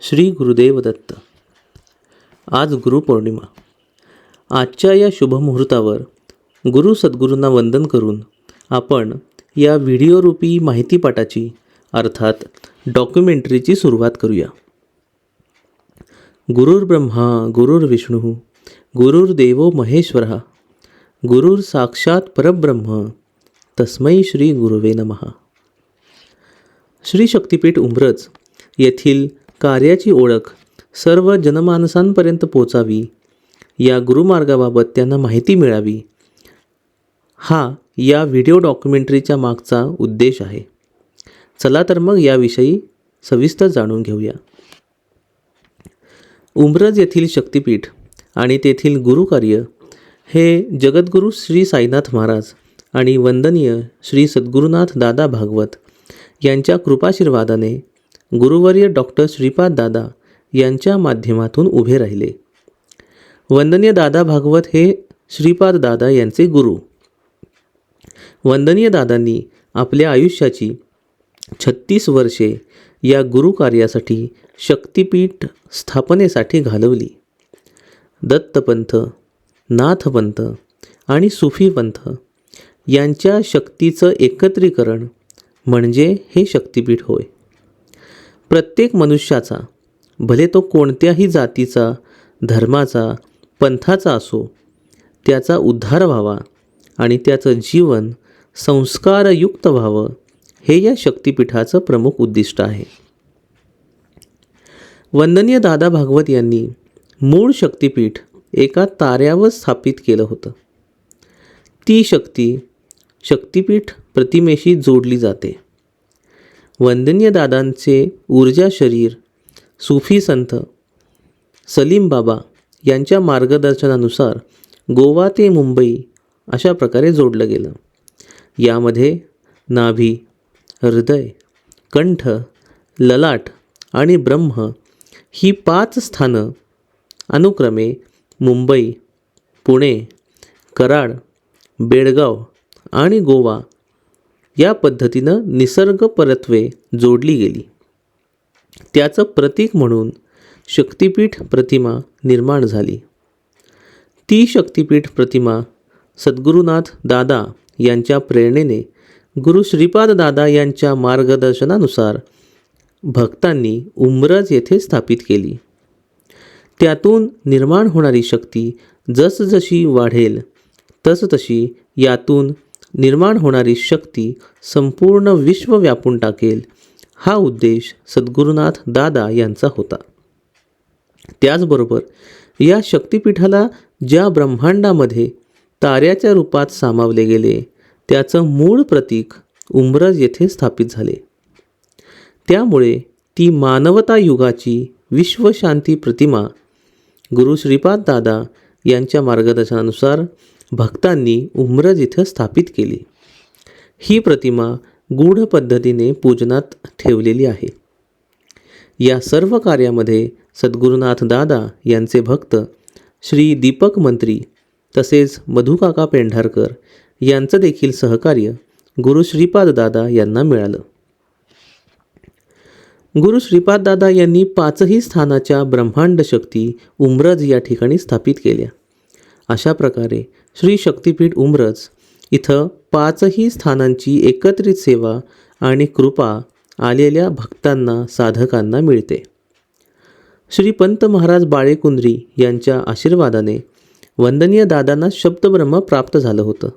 श्री गुरुदेव दत्त आज गुरुपौर्णिमा. आजच्या या शुभमुहूर्तावर गुरु सद्गुरूंना वंदन करून आपण या व्हिडिओरूपी माहितीपाठाची अर्थात डॉक्युमेंटरीची सुरुवात करूया. गुरुर्ब्रह्मा गुरुर्विष्णू गुरुर्देवो महेश्वर गुरुर साक्षात परब्रह्म तस्मै श्री गुरुवे नमः. श्री शक्तिपीठ उमरज येथील कार्याची ओळख सर्व जनमानसांपर्यंत पोचावी. या गुरुमार्गाबाबत त्यांना माहिती मिळावी. हा या व्हिडिओ डॉक्युमेंटरीच्या मागचा उद्देश आहे. चला तर मग याविषयी सविस्तर जाणून घेऊया. उमरज येथील शक्तिपीठ आणि तेथील गुरुकार्य हे जगद्गुरू श्री साईनाथ महाराज आणि वंदनीय श्री सद्गुरुनाथ दादा भागवत यांच्या कृपाशीर्वादाने गुरुवर्य डॉक्टर श्रीपाद दादा यांच्या माध्यमातून उभे राहिले. वंदनीय दादा भागवत हे श्रीपाद दादा यांचे गुरु. वंदनीय दादांनी आपल्या आयुष्याची छत्तीस वर्षे या गुरुकार्यासाठी शक्तिपीठ स्थापनेसाठी घालवली. दत्तपंथ नाथपंथ आणि सुफीपंथ यांच्या शक्तीचं एकत्रीकरण म्हणजे हे शक्तिपीठ होय. प्रत्येक मनुष्याचा भले तो कोणत्याही जातीचा धर्माचा पंथाचा असो त्याचा उद्धार व्हावा आणि त्याचं जीवन संस्कारयुक्त व्हावं हे या शक्तिपीठाचं प्रमुख उद्दिष्ट आहे. वंदनीय दादा भागवत यांनी मूळ शक्तिपीठ एका ताऱ्यावर स्थापित केलं होतं. ती शक्ती शक्तिपीठ प्रतिमेशी जोडली जाते. वंदनीय दादांचे ऊर्जा शरीर सुफी संत सलीम बाबा यांच्या मार्गदर्शनानुसार गोवा ते मुंबई अशा प्रकारे जोडलं गेलं. यामध्ये नाभी हृदय कंठ ललाट आणि ब्रह्म ही पाच स्थानं अनुक्रमे मुंबई पुणे कराड बेळगाव आणि गोवा या पद्धतीनं निसर्ग परत्वे जोडली गेली. त्याचं प्रतीक म्हणून शक्तिपीठ प्रतिमा निर्माण झाली. ती शक्तिपीठ प्रतिमा सद्गुरुनाथ दादा यांच्या प्रेरणेने गुरु श्रीपाद दादा यांच्या मार्गदर्शनानुसार भक्तांनी उमरज येथे स्थापित केली. त्यातून निर्माण होणारी शक्ती जसजशी वाढेल तसतशी यातून निर्माण होणारी शक्ती संपूर्ण विश्व व्यापून टाकेल. हा उद्देश सद्गुरुनाथ दादा यांचा होता. त्याचबरोबर या शक्तिपीठाला ज्या ब्रह्मांडामध्ये ताऱ्याच्या रूपात सामावले गेले त्याचं मूळ प्रतीक उमरज येथे स्थापित झाले. त्यामुळे ती मानवता युगाची विश्वशांती प्रतिमा गुरु श्रीपाद दादा यांच्या मार्गदर्शनानुसार भक्तांनी उमरज इथं स्थापित केली. ही प्रतिमा गूढ पद्धतीने पूजनात ठेवलेली आहे. या सर्व कार्यामध्ये सद्गुरुनाथ दादा यांचे भक्त श्री दीपक मंत्री तसेच मधुकाका पेंढारकर यांचं देखील सहकार्य गुरु श्रीपाद दादा यांना मिळालं. गुरु श्रीपाद दादा यांनी पाचही स्थानाच्या ब्रह्मांड शक्ती उमरज या ठिकाणी स्थापित केल्या. अशा प्रकारे श्री शक्तिपीठ उमरज. इथं पाचही स्थानांची एकत्रित सेवा आणि कृपा आलेल्या भक्तांना साधकांना मिळते. श्री पंत महाराज बाळेकुंद्री यांच्या आशीर्वादाने वंदनीय दादांना शब्दब्रह्म प्राप्त झालं होतं.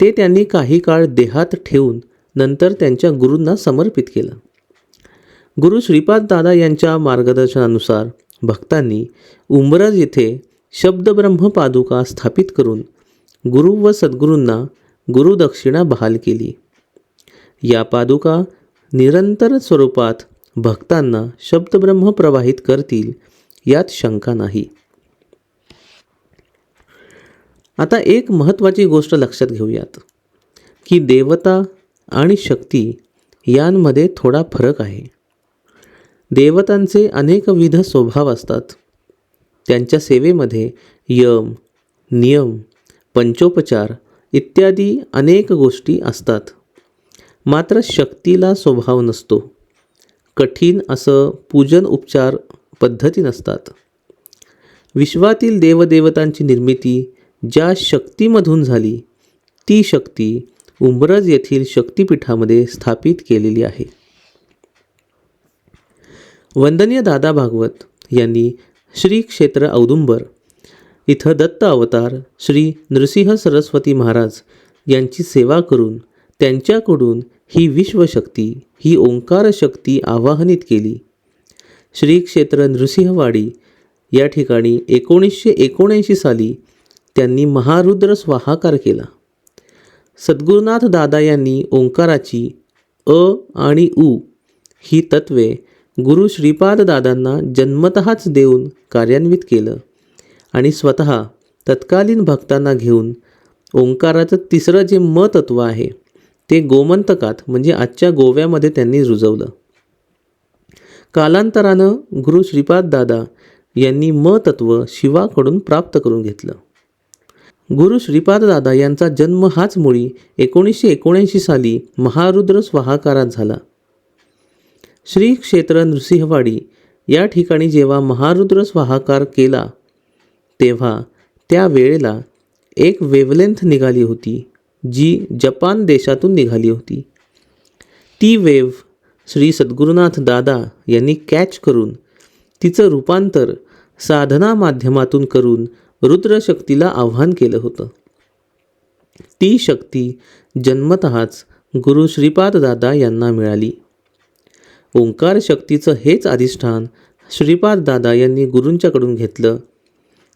ते त्यांनी काही काळ देहात ठेवून नंतर त्यांच्या गुरूंना समर्पित केलं. गुरु श्रीपाद दादा यांच्या मार्गदर्शनानुसार भक्तांनी उमरज येथे शब्दब्रह्म पादुका स्थापित करून गुरु व सद्गुरूंना गुरुदक्षिणा बहाल केली. या पादुका निरंतर स्वरूपात भक्तांना शब्दब्रह्म प्रवाहित करतील यात शंका नाही. आता एक महत्त्वाची गोष्ट लक्षात घेऊयात की देवता आणि शक्ती यांमध्ये थोडा फरक आहे. देवतांचे अनेकविध स्वभाव असतात. त्यांच्या सेवेमध्ये यम नियम पंचोपचार इत्यादी अनेक गोष्टी असतात. मात्र शक्तीला स्वभाव नसतो. कठीण असं पूजन उपचार पद्धती नसतात. विश्वातील देवदेवतांची निर्मिती ज्या शक्तीमधून झाली ती शक्ती उंबरज येथील शक्तिपीठामध्ये स्थापित केलेली आहे. वंदनीय दादा भागवत यांनी श्री क्षेत्र औदुंबर. इथं दत्त अवतार श्री नृसिंह सरस्वती महाराज यांची सेवा करून त्यांच्याकडून ही विश्वशक्ती ही ओंकार शक्ती आवाहनित केली. श्री क्षेत्र नृसिंहवाडी या ठिकाणी एकोणीसशे एकोणऐंशी साली त्यांनी महारुद्र स्वाहाकार केला. सद्गुरुनाथ दादा यांनी ओंकाराची अ आणि उ ही तत्वे गुरु श्रीपाद दादांना जन्मतःच देऊन कार्यान्वित केलं आणि स्वतः तत्कालीन भक्तांना घेऊन ओंकाराचं तिसरं जे म तत्व आहे ते गोमंतकात म्हणजे आजच्या गोव्यामध्ये त्यांनी रुजवलं. कालांतरानं गुरु श्रीपाददादा यांनी म शिवाकडून प्राप्त करून घेतलं. गुरु श्रीपाददादा यांचा जन्म हाच मुळी एकोणीसशे एकोणऐंशी साली महारुद्र स्वाहाकारात झाला. श्री क्षेत्र नृसिंहवाडी. या ठिकाणी जेव्हा महारुद्र स्वाहाकार केला तेव्हा त्या वेळेला एक वेवलेंथ निघाली होती जी जपान देशातून निघाली होती. ती वेव श्री सद्गुरुनाथ दादा यांनी कॅच करून तिचं रूपांतर साधना माध्यमातून करून रुद्रशक्तीला आव्हान केलं होतं. ती शक्ती जन्मतःच गुरु श्रीपाद दादा यांना मिळाली. ओंकार शक्तीचं हेच अधिष्ठान श्रीपाद दादा यांनी गुरूंच्याकडून घेतलं.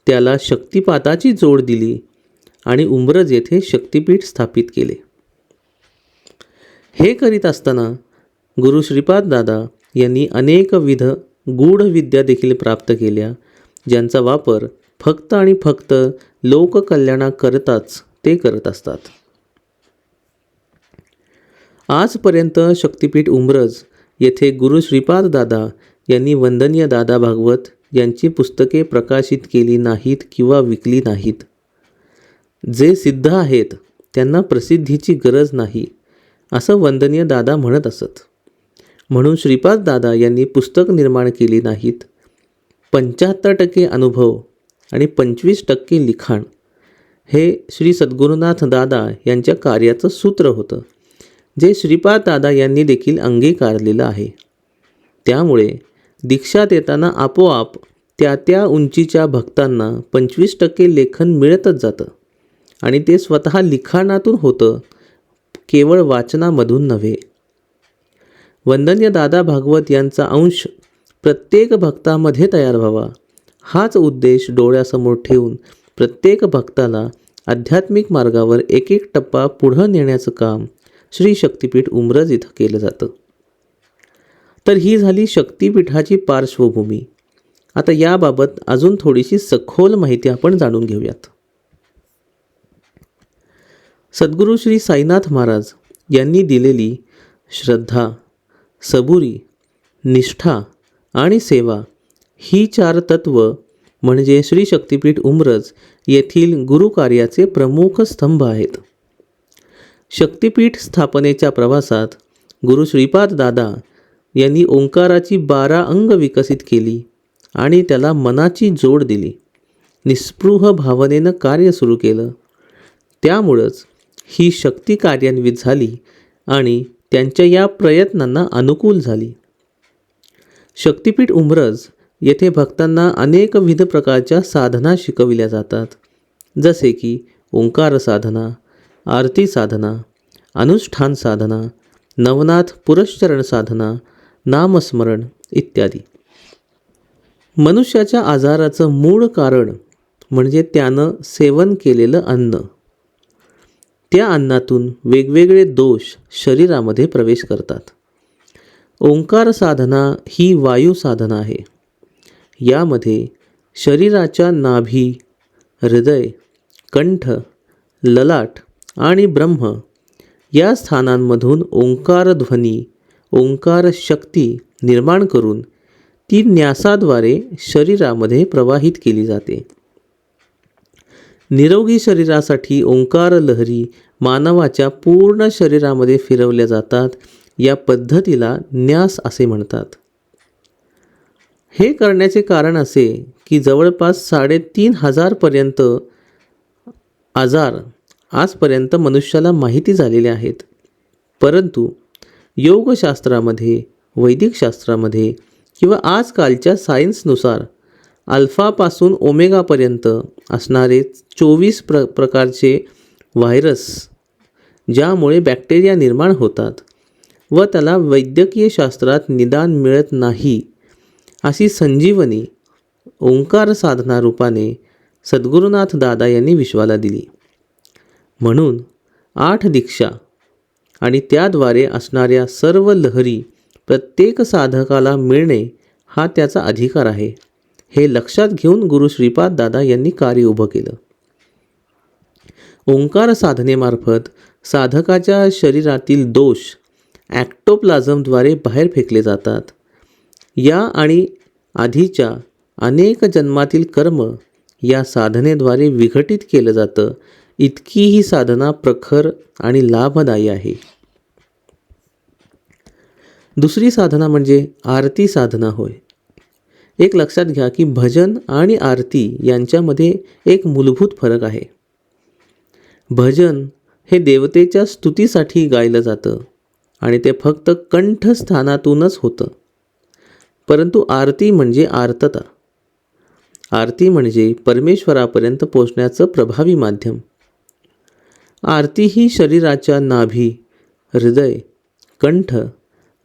त्याला शक्तिपाताची जोड दिली आणि उंब्रज येथे शक्तिपीठ स्थापित केले. हे करीत असताना गुरु श्रीपाद दादा यांनी अनेकविध गूढ विद्या देखील प्राप्त केल्या ज्यांचा वापर फक्त आणि फक्त लोककल्याणाकरताच ते करत असतात. आजपर्यंत शक्तिपीठ उंबरज येथे गुरु श्रीपाद दादा यांनी वंदनीय दादा भागवत यांची पुस्तके प्रकाशित केली नाहीत किंवा विकली नाहीत. जे सिद्ध आहेत त्यांना प्रसिद्धीची गरज नाही असं वंदनीय दादा म्हणत असत. म्हणून श्रीपाद दादा यांनी पुस्तक निर्माण केली नाहीत. पंच्याहत्तर टक्के अनुभव आणि पंचवीस टक्के लिखाण हे श्री सद्गुरुनाथ दादा यांच्या कार्याचं सूत्र होतं. जे श्रीपाद दादा यांनी देखील अंगीकारलेलं आहे. त्यामुळे दीक्षा देताना आपोआप त्या त्या उंचीच्या भक्तांना पंचवीस टक्के लेखन मिळतच जातं. आणि ते स्वतः लिखाणातून होतं केवळ वाचनामधून नव्हे. वंदनीय दादा भागवत यांचा अंश प्रत्येक भक्तामध्ये तयार व्हावा हाच उद्देश डोळ्यासमोर ठेवून प्रत्येक भक्ताला आध्यात्मिक मार्गावर एक एक टप्पा पुढं नेण्याचं काम श्री शक्तिपीठ उमरज इथं केलं जातं. तर ही झाली शक्तिपीठाची पार्श्वभूमी. आता याबाबत अजून थोडीशी सखोल माहिती आपण जाणून घेऊयात. सद्गुरू श्री साईनाथ महाराज यांनी दिलेली श्रद्धा सबुरी निष्ठा आणि सेवा ही चार तत्व म्हणजे श्री शक्तिपीठ उमरज येथील गुरुकार्याचे प्रमुख स्तंभ आहेत. शक्तिपीठ स्थापनेच्या प्रवासात गुरु श्रीपाद दादा यांनी ओंकाराची बारा अंग विकसित केली आणि त्याला मनाची जोड दिली. निस्पृह भावनेनं कार्य सुरू केलं. त्यामुळंच ही शक्ती कार्यान्वित झाली आणि त्यांच्या या प्रयत्नांना अनुकूल झाली. शक्तिपीठ उमरज येथे भक्तांना अनेकविध प्रकारच्या साधना शिकविल्या जातात जसे की ओंकार साधना आरती साधना अनुष्ठान साधना नवनाथ पुरश्चरण साधना नामस्मरण इत्यादी. मनुष्याच्या आजाराचं मूळ कारण म्हणजे त्यानं सेवन केलेलं अन्न. त्या अन्नातून वेगवेगळे दोष शरीरामध्ये प्रवेश करतात. ओंकार साधना ही वायू साधना आहे. यामध्ये शरीराच्या नाभी हृदय कंठ ललाट आणि ब्रह्म या स्थानांमधून ओंकार ध्वनी ओंकार शक्ती निर्माण करून ती न्यासाद्वारे शरीरामध्ये प्रवाहित केली जाते. निरोगी शरीरासाठी ओंकार लहरी मानवाच्या पूर्ण शरीरामध्ये फिरवल्या जातात या पद्धतीला न्यास असे म्हणतात. हे करण्याचे कारण असे की जवळपास साडेतीन हजारपर्यंत आजार आजपर्यंत मनुष्याला माहिती झालेल्या आहेत. परंतु योगशास्त्रामध्ये वैदिक शास्त्रामध्ये किंवा आजकालच्या सायन्सनुसार अल्फापासून ओमेगापर्यंत असणारे चोवीस प्र प्रकारचे व्हायरस ज्यामुळे बॅक्टेरिया निर्माण होतात व त्याला वैद्यकीय शास्त्रात निदान मिळत नाही अशी संजीवनी ओंकार साधना रूपाने सद्गुरुनाथ दादा यांनी विश्वाला दिली. म्हणून आठ दीक्षा आणि त्याद्वारे असणाऱ्या सर्व लहरी प्रत्येक साधकाला मिळणे हा त्याचा अधिकार आहे. हे लक्षात घेऊन गुरु श्रीपाद दादा यांनी कार्य उभं केलं. ओंकार साधनेमार्फत साधकाच्या शरीरातील दोष ॲक्टोप्लाझमद्वारे बाहेर फेकले जातात. या आणि आधीच्या अनेक जन्मातील कर्म या साधनेद्वारे विघटित केलं जातं. इतकी ही साधना प्रखर आणि लाभदायी आहे. दुसरी साधना म्हणजे आरती साधना होय. एक लक्षात घ्या की भजन आणि आरती यांच्यामध्ये एक मूलभूत फरक आहे. भजन हे देवतेच्या स्तुतीसाठी गायलं जातं आणि ते फक्त कंठस्थानातूनच होतं. परंतु आरती म्हणजे आर्तता. आरती म्हणजे परमेश्वरापर्यंत पोचण्याचं प्रभावी माध्यम. आरती ही शरीराच्या नाभी हृदय कंठ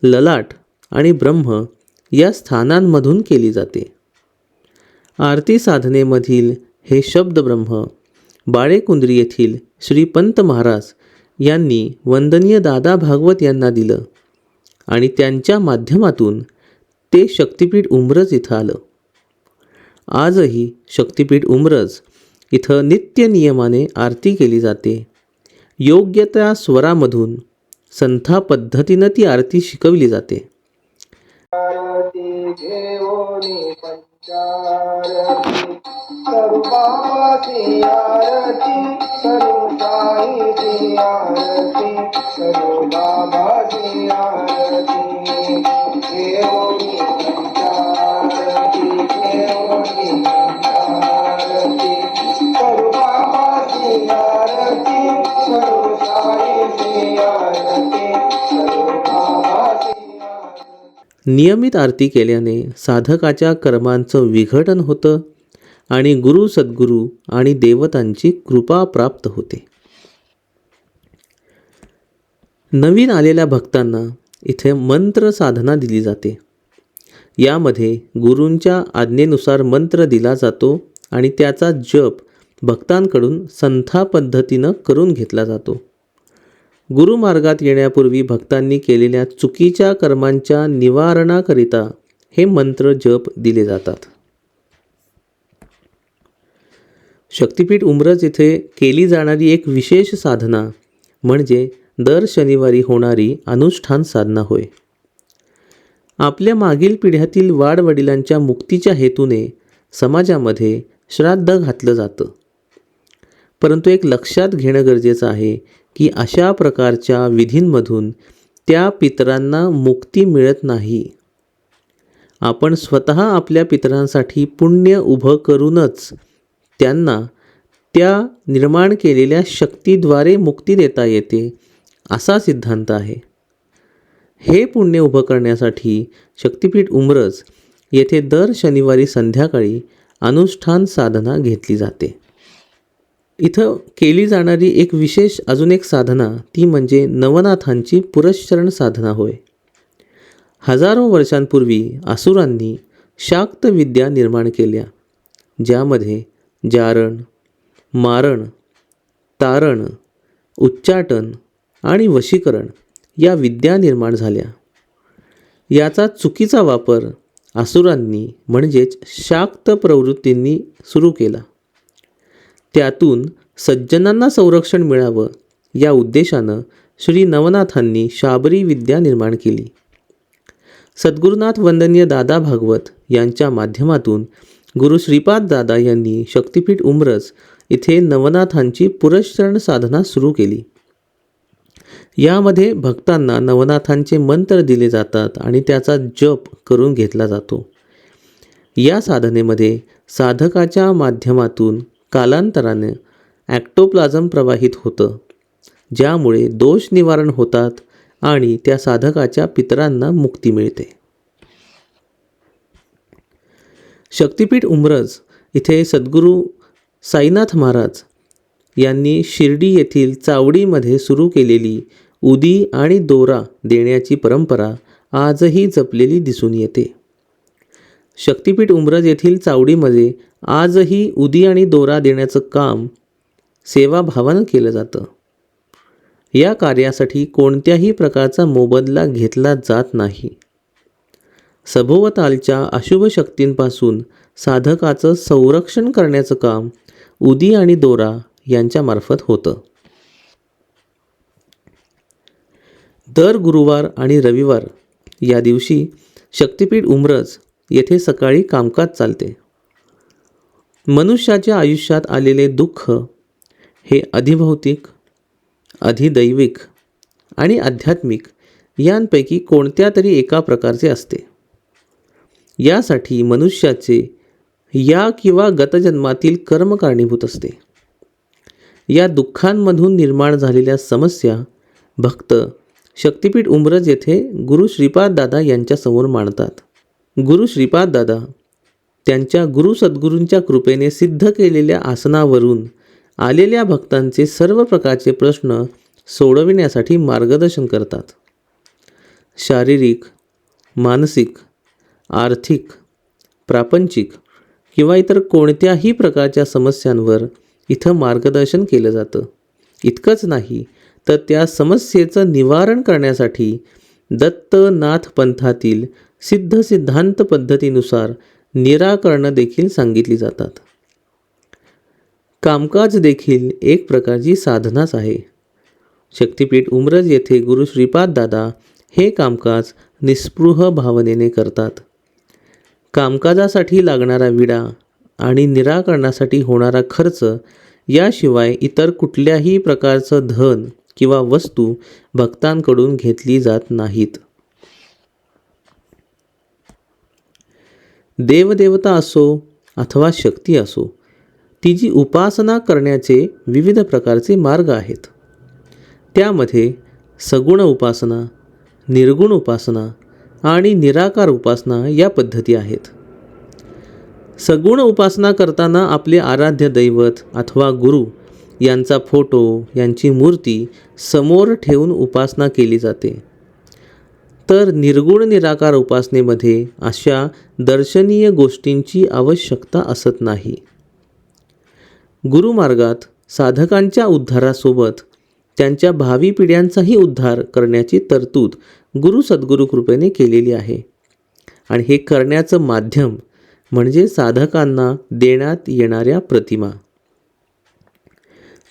ललाट आणि ब्रह्म या स्थानांमधून केली जाते. आरती साधनेमधील हे शब्द ब्रह्म बाळेकुंद्री येथील श्रीपंत महाराज यांनी वंदनीय दादा भागवत यांना दिलं आणि त्यांच्या माध्यमातून ते शक्तिपीठ उमरज इथं आलं. आजही शक्तिपीठ उमरज इथं नित्य नियमाने आरती केली जाते. योग्य त्या स्वरामधून संथा पद्धतीनं ती आरती शिकवली जाते. नियमित आरती केल्याने साधकाच्या कर्मांचं विघटन होतं आणि गुरु सद्गुरू आणि देवतांची कृपा प्राप्त होते. नवीन आलेल्या भक्तांना इथे मंत्र साधना दिली जाते. यामध्ये गुरूंच्या आज्ञेनुसार मंत्र दिला जातो आणि त्याचा जप भक्तांकडून संथा पद्धतीनं करून घेतला जातो. गुरुमार्गात येण्यापूर्वी भक्तांनी केलेल्या चुकीच्या कर्मांच्या निवारणाकरिता हे मंत्र जप दिले जातात. शक्तिपीठ उमरज येथे केली जाणारी एक विशेष साधना म्हणजे दर शनिवारी होणारी अनुष्ठान साधना होय. आपल्या मागील पिढ्यातील वाडवडिलांच्या मुक्तीच्या हेतूने समाजामध्ये श्राद्ध घातलं जातं. परंतु एक लक्षात घेणं गरजेचं आहे की अशा प्रकारच्या विधींमधून त्या पितरांना मुक्ती मिळत नाही. आपण स्वतः आपल्या पितरांसाठी पुण्य उभं करूनच त्यांना त्या निर्माण केलेल्या शक्तीद्वारे मुक्ती देता येते असा सिद्धांत आहे. हे पुण्य उभं करण्यासाठी शक्तिपीठ उमरज येथे दर शनिवारी संध्याकाळी अनुष्ठान साधना घेतली जाते. इथं केली जाणारी एक विशेष अजून एक साधना ती म्हणजे नवनाथांची पुरश्चरण साधना होय. हजारो वर्षांपूर्वी आसुरांनी शाक्त विद्या निर्माण केल्या ज्यामध्ये जारण मारण तारण उच्चाटन आणि वशीकरण या विद्या निर्माण झाल्या. याचा चुकीचा वापर आसुरांनी म्हणजेच शाक्त प्रवृत्तींनी सुरू केला. त्यातून सज्जनांना संरक्षण मिळावं या उद्देशानं श्री नवनाथांनी शाबरी विद्या निर्माण केली. सद्गुरुनाथ वंदनीय दादा भागवत यांच्या माध्यमातून गुरु श्रीपाद दादा यांनी शक्तिपीठ उमरस इथे नवनाथांची पुरस्चरण साधना सुरू केली. यामध्ये भक्तांना नवनाथांचे मंत्र दिले जातात आणि त्याचा जप करून घेतला जातो. या साधनेमध्ये साधकाच्या माध्यमातून कालांतराने ॲक्टोप्लाझम प्रवाहित होतं ज्यामुळे दोष निवारण होतात आणि त्या साधकाच्या पितरांना मुक्ती मिळते. शक्तिपीठ उमरज इथे सद्गुरू साईनाथ महाराज यांनी शिर्डी येथील चावडीमध्ये सुरू केलेली उदी आणि दोरा देण्याची परंपरा आजही जपलेली दिसून येते. शक्तिपीठ उमरज येथील चावडीमध्ये आजही उदी आणि दोरा देण्याचं काम सेवाभावानं केलं जातं. या कार्यासाठी कोणत्याही प्रकारचा मोबदला घेतला जात नाही. सभोवतालच्या अशुभ शक्तींपासून साधकाचं संरक्षण करण्याचं काम उदी आणि दोरा यांच्यामार्फत होतं. दर गुरुवार आणि रविवार या दिवशी शक्तिपीठ उमरज येथे सकाळी कामकाज चालते. मनुष्याच्या आयुष्यात आलेले दुःख हे अधिभौतिक अधिदैविक आणि आध्यात्मिक यांपैकी कोणत्या तरी एका प्रकारचे असते. यासाठी मनुष्याचे या किंवा गतजन्मातील कर्म कारणीभूत असते. या दुःखांमधून निर्माण झालेल्या समस्या भक्त शक्तिपीठ उमरज येथे गुरु श्रीपाद दादा यांच्यासमोर मांडतात. गुरु श्रीपाद दादा त्यांच्या गुरु सद्गुरूंच्या कृपेने सिद्ध केलेल्या आसनावरून आलेल्या भक्तांचे सर्व प्रकारचे प्रश्न सोडविण्यासाठी मार्गदर्शन करतात. शारीरिक मानसिक आर्थिक प्रापंचिक किंवा इतर कोणत्याही प्रकारच्या समस्यांवर इथं मार्गदर्शन केलं जातं. इतकंच नाही तर त्या समस्येचं निवारण करण्यासाठी दत्तनाथ पंथातील सिद्ध सिद्धांत पद्धतीनुसार निराकरणं देखील सांगितली जातात. कामकाज देखील एक प्रकारची साधनाच आहे. शक्तिपीठ उमरज येथे गुरु श्रीपाद दादा हे कामकाज निस्पृह भावनेने करतात. कामकाजासाठी लागणारा विडा आणि निराकरणासाठी होणारा खर्च याशिवाय इतर कुठल्याही प्रकारचं धन किंवा वस्तू भक्तांकडून घेतली जात नाहीत. देवदेवता असो अथवा शक्ती असो तिची उपासना करण्याचे विविध प्रकारचे मार्ग आहेत. त्यामध्ये सगुण उपासना निर्गुण उपासना आणि निराकार उपासना या पद्धती आहेत. सगुण उपासना करताना आपले आराध्य दैवत अथवा गुरु यांचा फोटो यांची मूर्ती समोर ठेवून उपासना केली जाते. तर निर्गुण निराकार उपासनेमध्ये अशा दर्शनीय गोष्टींची आवश्यकता असत नाही. गुरुमार्गात साधकांच्या उद्धारासोबत त्यांच्या भावी पिढ्यांचाही उद्धार करण्याची तरतूद गुरु सद्गुरु कृपेने केलेली आहे. आणि हे करण्याचं माध्यम म्हणजे साधकांना देण्यात येणाऱ्या प्रतिमा.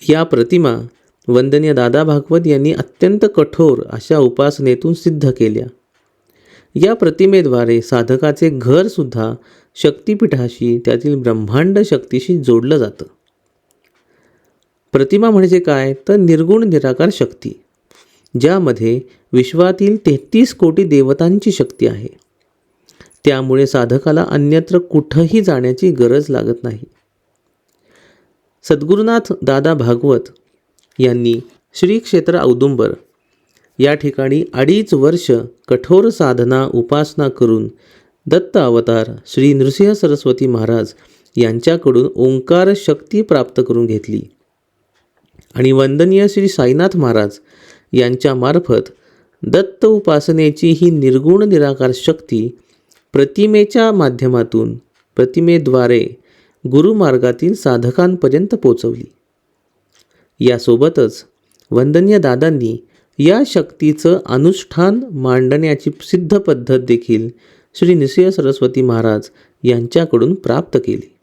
या प्रतिमा वंदनीय दादा भागवत यांनी अत्यंत कठोर अशा उपासनेतून सिद्ध केल्या. या प्रतिमेद्वारे साधकाचे घरसुद्धा शक्तिपीठाशी त्यातील ब्रह्मांड शक्तीशी जोडलं जातं. प्रतिमा म्हणजे काय? तर निर्गुण निराकार शक्ती ज्यामध्ये विश्वातील तेहतीस कोटी देवतांची शक्ती आहे. त्यामुळे साधकाला अन्यत्र कुठंही जाण्याची गरज लागत नाही. सद्गुरुनाथ दादा भागवत यांनी श्री क्षेत्र औदुंबर या ठिकाणी अडीच वर्ष कठोर साधना उपासना करून दत्त अवतार श्री नृसिंह सरस्वती महाराज यांच्याकडून ओंकार शक्ती प्राप्त करून घेतली. आणि वंदनीय श्री साईनाथ महाराज यांच्यामार्फत दत्त उपासनेची ही निर्गुण निराकार शक्ती प्रतिमेच्या माध्यमातून प्रतिमेद्वारे गुरुमार्गातील साधकांपर्यंत पोचवली. यासोबतच वंदनीय दादांनी या शक्तीचं अनुष्ठान मांडण्याची सिद्ध पद्धत देखील श्री निसिंह सरस्वती महाराज यांच्याकडून प्राप्त केली.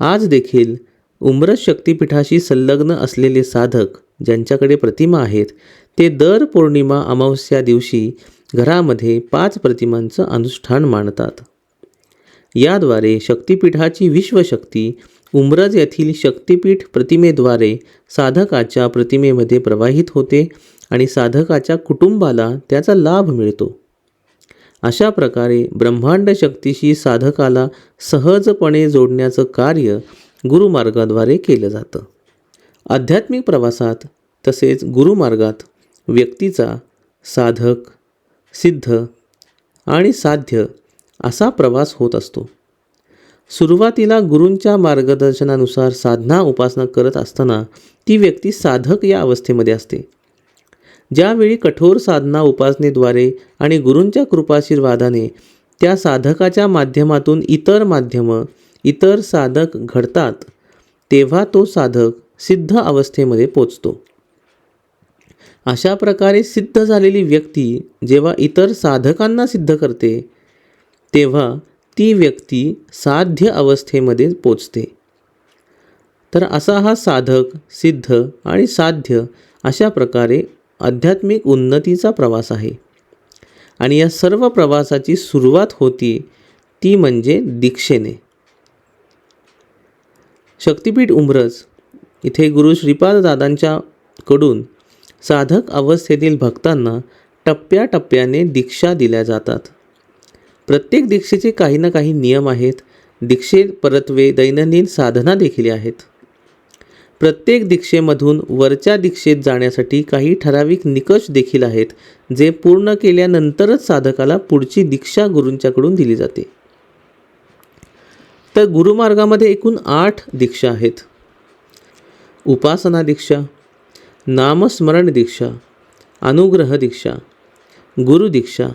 आज देखील उमरस शक्तिपीठाशी संलग्न असलेले साधक ज्यांच्याकडे प्रतिमा आहेत ते दर पौर्णिमा अमावस्या दिवशी घरामध्ये पाच प्रतिमांचं अनुष्ठान मांडतात. याद्वारे शक्तिपीठाची विश्वशक्ती उमरज येथील शक्तिपीठ प्रतिमेद्वारे साधकाच्या प्रतिमेमध्ये प्रवाहित होते आणि साधकाच्या कुटुंबाला त्याचा लाभ मिळतो. अशा प्रकारे ब्रह्मांड शक्तीशी साधकाला सहजपणे जोडण्याचं कार्य गुरुमार्गाद्वारे केलं जातं. आध्यात्मिक प्रवासात तसेच गुरुमार्गात व्यक्तीचा साधक सिद्ध आणि साध्य असा प्रवास होत असतो. सुरुवातीला गुरूंच्या मार्गदर्शनानुसार साधना उपासना करत असताना ती व्यक्ती साधक या अवस्थेमध्ये असते. ज्यावेळी कठोर साधना उपासनेद्वारे आणि गुरूंच्या कृपाशीर्वादाने त्या साधकाच्या माध्यमातून इतर माध्यमं इतर साधक घडतात तेव्हा तो साधक सिद्ध अवस्थेमध्ये पोचतो. अशा प्रकारे सिद्ध झालेली व्यक्ती जेव्हा इतर साधकांना सिद्ध करते तेव्हा ती व्यक्ती साध्य अवस्थेमध्ये पोचते. तर असा हा साधक सिद्ध आणि साध्य अशा प्रकारे आध्यात्मिक उन्नतीचा प्रवास आहे. आणि या सर्व प्रवासाची सुरुवात होती ती म्हणजे दीक्षेने. शक्तिपीठ उमरज इथे गुरु श्रीपाद साधक अवस्थेतील भक्तांना टप्प्याटप्प्याने दीक्षा दिल्या जातात. प्रत्येक दीक्षेचे काही ना काही नियम आहेत. दीक्षेत परत्वे दैनंदिन साधना देखील आहेत. प्रत्येक दीक्षेमधून वरच्या दीक्षेत जाण्यासाठी काही ठराविक निकष देखील आहेत जे पूर्ण केल्यानंतरच साधकाला पुढची दीक्षा गुरूंच्याकडून दिली जाते. तर गुरुमार्गामध्ये एकूण आठ दीक्षा आहेत. उपासना दीक्षा नामस्मरण दीक्षा अनुग्रह दीक्षा गुरुदीक्षा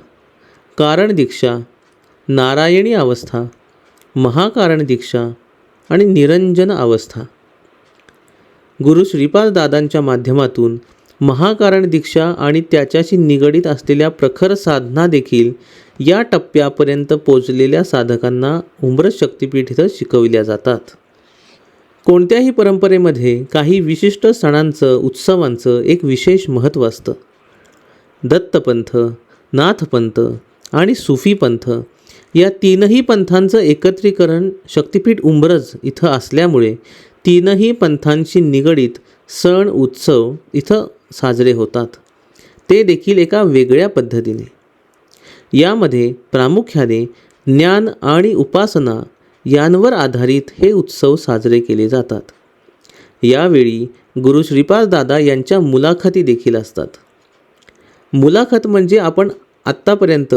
कारण दीक्षा नारायणी अवस्था महाकारण दीक्षा आणि निरंजन अवस्था. गुरु श्रीपाद दादांच्या माध्यमातून महाकारण दीक्षा आणि त्याच्याशी निगडीत असलेल्या प्रखर साधना देखील या टप्प्यापर्यंत पोचलेल्या साधकांना उमरत शक्तिपीठ इथं शिकविल्या जातात. कोणत्याही परंपरेमध्ये काही विशिष्ट सणांचं उत्सवांचं एक विशेष महत्त्व असतं. दत्तपंथ नाथपंथ आणि सुफीपंथ या तीनही पंथांचं एकत्रीकरण शक्तिपीठ उंबरज इथं असल्यामुळे तीनही पंथांशी निगडीत सण उत्सव इथं साजरे होतात. ते देखील एका वेगळ्या पद्धतीने. यामध्ये प्रामुख्याने ज्ञान आणि उपासना यांवर आधारित हे उत्सव साजरे केले जातात. यावेळी गुरु श्रीपाद दादा यांच्या मुलाखती देखील असतात. मुलाखत म्हणजे आपण आत्तापर्यंत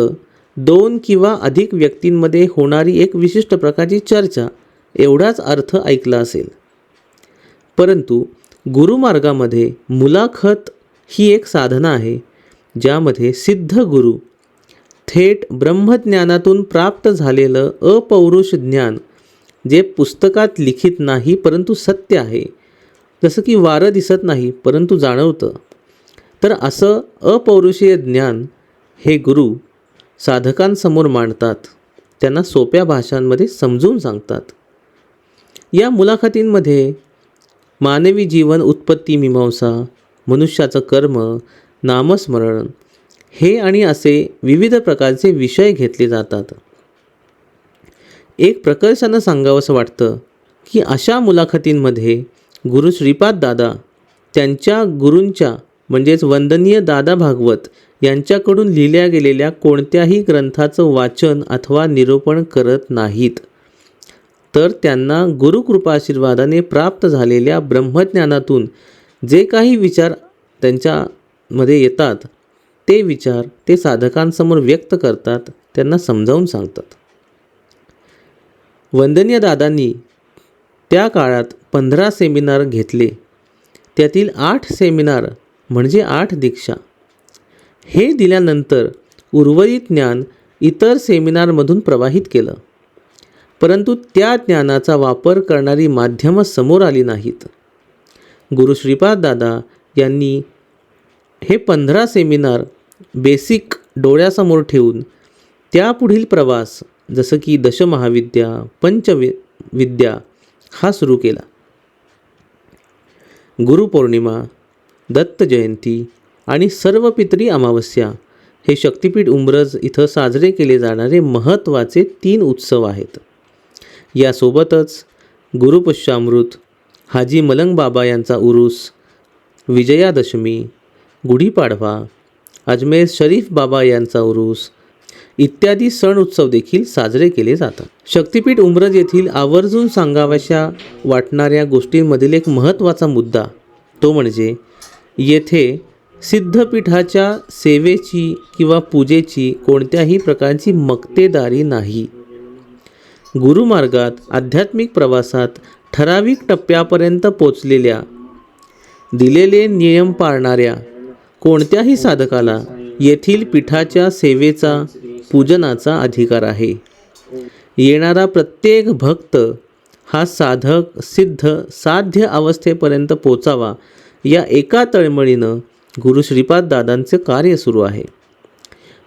दोन किंवा अधिक व्यक्तींमध्ये होणारी एक विशिष्ट प्रकारची चर्चा एवढाच अर्थ ऐकला असेल. परंतु गुरुमार्गामध्ये मुलाखत ही एक साधना आहे ज्यामध्ये सिद्ध गुरु थेट ब्रह्मज्ञानातून प्राप्त झालेलं अपौरुष ज्ञान जे पुस्तकात लिखित नाही परंतु सत्य आहे जसं की वारं दिसत नाही परंतु जाणवतं. तर असं अपौरुषीय ज्ञान हे गुरु साधकांसमोर मांडतात. त्यांना सोप्या भाषांमध्ये समजून सांगतात. या मुलाखतींमध्ये मानवी जीवन उत्पत्ती मीमांसा मनुष्याचं कर्म नामस्मरण हे आणि असे विविध प्रकारचे विषय घेतले जातात. एक प्रकर्षानं सांगावंसं वाटतं की अशा मुलाखतींमध्ये गुरु श्रीपाद दादा त्यांच्या गुरूंच्या म्हणजेच वंदनीय दादा भागवत यांच्याकडून लिहिल्या गेलेल्या कोणत्याही ग्रंथाचं वाचन अथवा निरूपण करत नाहीत. तर त्यांना गुरुकृपाशीर्वादाने प्राप्त झालेल्या ब्रह्मज्ञानातून जे काही विचार त्यांच्यामध्ये येतात ते विचार ते साधकांसमोर व्यक्त करतात त्यांना समजावून सांगतात. वंदनीय दादांनी त्या काळात पंधरा सेमिनार घेतले. त्यातील आठ सेमिनार म्हणजे आठ दीक्षा. हे दिल्यानंतर उर्वरित ज्ञान इतर सेमिनारमधून प्रवाहित केलं. परंतु त्या ज्ञानाचा वापर करणारी माध्यमं समोर आली नाहीत. गुरु श्रीपाद दादा यांनी हे पंधरा सेमिनार बेसिक डोळ्यासमोर ठेवून त्यापुढील प्रवास जसं की दशमहाविद्या पंचवि विद्या हा सुरू केला. गुरुपौर्णिमा दत्त जयंती आणि सर्व पितरी अमावस्या. हे शक्तिपीठ उमरज इथं साजरे केले जाणारे महत्त्वाचे तीन उत्सव आहेत. यासोबतच गुरुपुष्यामृत हाजी मलंग बाबा यांचा उरूस विजयादशमी गुढीपाडवा अजमेर शरीफ बाबा यांचा उरूस इत्यादी सण उत्सव देखील साजरे केले जातात. शक्तिपीठ उमरज येथील आवर्जून सांगाव्याशा वाटणाऱ्या गोष्टींमधील एक महत्त्वाचा मुद्दा तो म्हणजे येथे सिद्धपीठाच्या सेवेची किंवा पूजेची कोणत्याही प्रकारची मक्तेदारी नाही. गुरुमार्गात आध्यात्मिक प्रवासात ठराविक टप्प्यापर्यंत पोचलेल्या दिलेले नियम पाळणाऱ्या कोणत्याही साधकाला येथील पीठाच्या सेवेचा पूजनाचा अधिकार आहे. येणारा प्रत्येक भक्त हा साधक सिद्ध साध्य अवस्थेपर्यंत पोचावा या एका तळमळीनं गुरु श्रीपाद दादांचे कार्य सुरू आहे.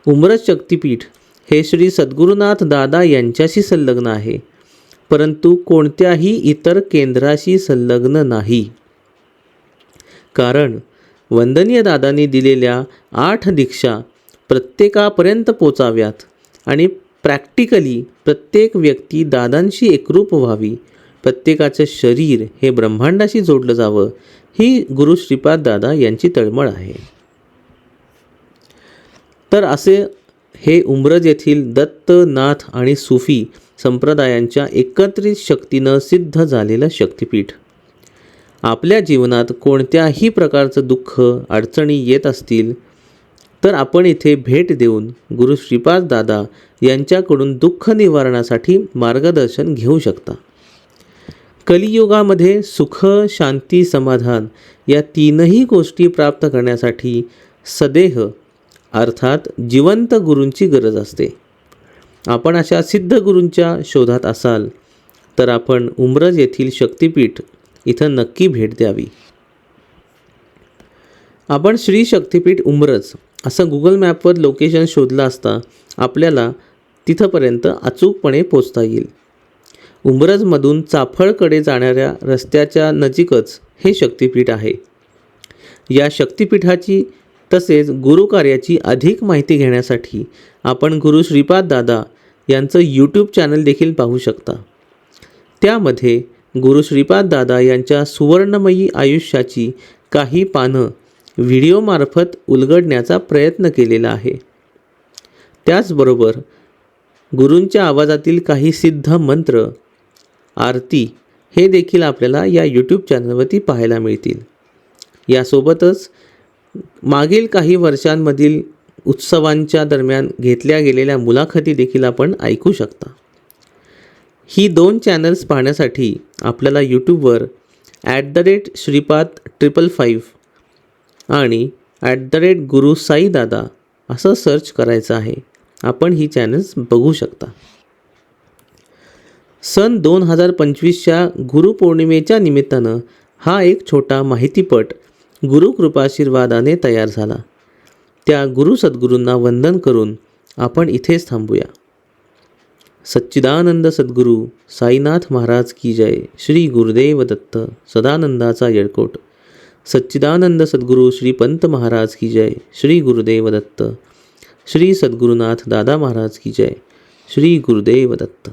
उमरज शक्तिपीठ हे श्री सद्गुरुनाथ दादा यांच्याशी संलग्न आहे. परंतु कोणत्याही इतर केंद्राशी संलग्न नाही. कारण वंदनीय दादांनी दिलेल्या आठ दीक्षा प्रत्येकापर्यंत पोचाव्यात आणि प्रॅक्टिकली प्रत्येक व्यक्ती दादांशी एकरूप व्हावी. प्रत्येकाचं शरीर हे ब्रह्मांडाशी जोडलं जावं ही गुरु श्रीपाद दादा यांची तळमळ आहे. तर असे हे उमरज येथील दत्त नाथ आणि सुफी संप्रदायांच्या एकत्रित शक्तीनं सिद्ध झालेलं शक्तिपीठ. आपल्या जीवनात कोणत्याही प्रकारचं दुःख अडचणी येत असतील तर आपण इथे भेट देऊन गुरु श्रीपाद दादा यांच्याकडून दुःख निवारणासाठी मार्गदर्शन घेऊ शकता. कलियुगामध्ये सुख शांती समाधान या तीनही गोष्टी प्राप्त करण्यासाठी सदेह अर्थात जिवंत गुरूंची गरज असते. आपण अशा सिद्ध गुरूंच्या शोधात असाल तर आपण उमरज येथील शक्तिपीठ इथं नक्की भेट द्यावी. आपण श्री शक्तिपीठ उमरज असं गुगल मॅपवर लोकेशन शोधलं असता आपल्याला तिथंपर्यंत अचूकपणे पोचता येईल. उंबरजमधून चाफळकडे जाणाऱ्या रस्त्याच्या नजीकच हे शक्तिपीठ आहे. या शक्तिपीठाची तसेच गुरुकार्याची अधिक माहिती घेण्यासाठी आपण गुरु श्रीपाद दादा यांचं यूट्यूब चॅनल देखील पाहू शकता. त्यामध्ये गुरु श्रीपाद दादा यांच्या सुवर्णमयी आयुष्याची काही पानं व्हिडिओमार्फत उलगडण्याचा प्रयत्न केलेला आहे. त्याचबरोबर गुरूंच्या आवाजातील काही सिद्ध मंत्र आरती हे देखील आपल्याला या यूट्यूब चॅनलवरती पाहायला मिळतील. यासोबतच मागील काही वर्षांमधील उत्सवांच्या दरम्यान घेतल्या गेलेल्या मुलाखती देखील आपण ऐकू शकता. ही दोन चॅनल्स पाहण्यासाठी आपल्याला यूट्यूबवर at the rate Shripad triple five आणि at the rate Guru Sai Dada असं सर्च करायचं आहे. आपण ही चॅनल्स बघू शकता. सन दोन हजार पंचवीसच्या गुरुपौर्णिमेच्या निमित्तानं हा एक छोटा माहितीपट गुरुकृपाशीर्वादाने तयार झाला. त्या गुरु सद्गुरूंना वंदन करून आपण इथेच थांबूया. सच्चिदानंद सद्गुरू साईनाथ महाराज की जय. श्री गुरुदेव दत्त सदानंदाचा येळकोट. सच्चिदानंद सद्गुरू श्री पंत महाराज की जय. श्री गुरुदेव दत्त. श्री सद्गुरुनाथ दादा महाराज की जय. श्री गुरुदेव दत्त.